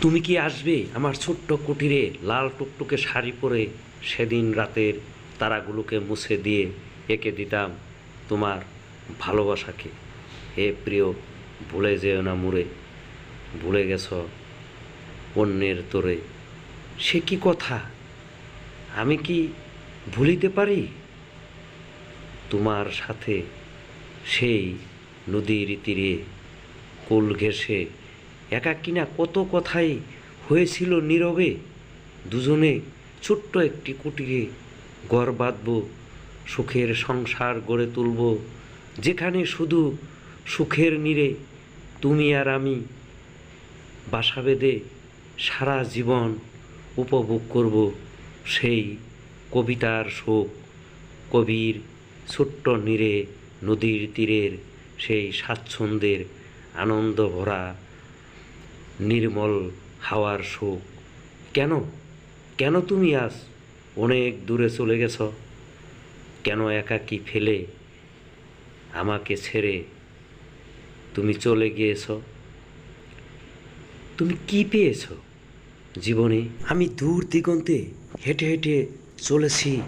তুমি কি আসবে? আমার ছোট্ট কুটিরে লাল টুকটুকে শাড়ি পরে সেদিন রাতের তারাগুলোকে মুছে দিয়ে এঁকে দিতাম তোমার ভালোবাসাকে। হে প্রিয়, ভুলে যেও না মুরে ভুলে গেছ অন্যের তোরে। সে কি কথা? আমি কি ভুলিতে পারি? তোমার সাথে সেই নদীর তীরে কোল ঘেঁষে একাকিনা কত কথাই হয়েছিল নীরবে। দুজনে ছোট্ট একটি কুটিরে ঘর বাঁধব, সুখের সংসার গড়ে তুলব। যেখানে শুধু সুখের নীরে তুমি আর আমি বাসা বেঁধে সারা জীবন উপভোগ করব সেই কবিতার শোক। কবির ছোট্ট নীরে, নদীর তীরের সেই স্বাচ্ছন্দ্যের আনন্দ ভরা নির্মল হাওয়ার শোক। কেন? কেন তুমি আজ অনেক দূরে চলে গেছ? কেন একাকী ফেলে আমাকে ছেড়ে তুমি চলে গিয়েছ? তুমি কি পেয়েছ জীবনে? আমি দূর দিগন্তে হেঁটে হেঁটে চলেছি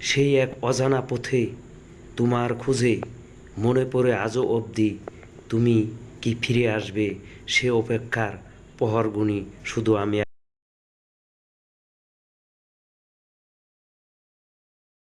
সেই এক অজানা পথে। তোমার খুঁজে মনে পড়ে আজও অবধি তুমি কি ফিরে আসবে সে অপেক্ষার প্রহরগুনি শুধু আমি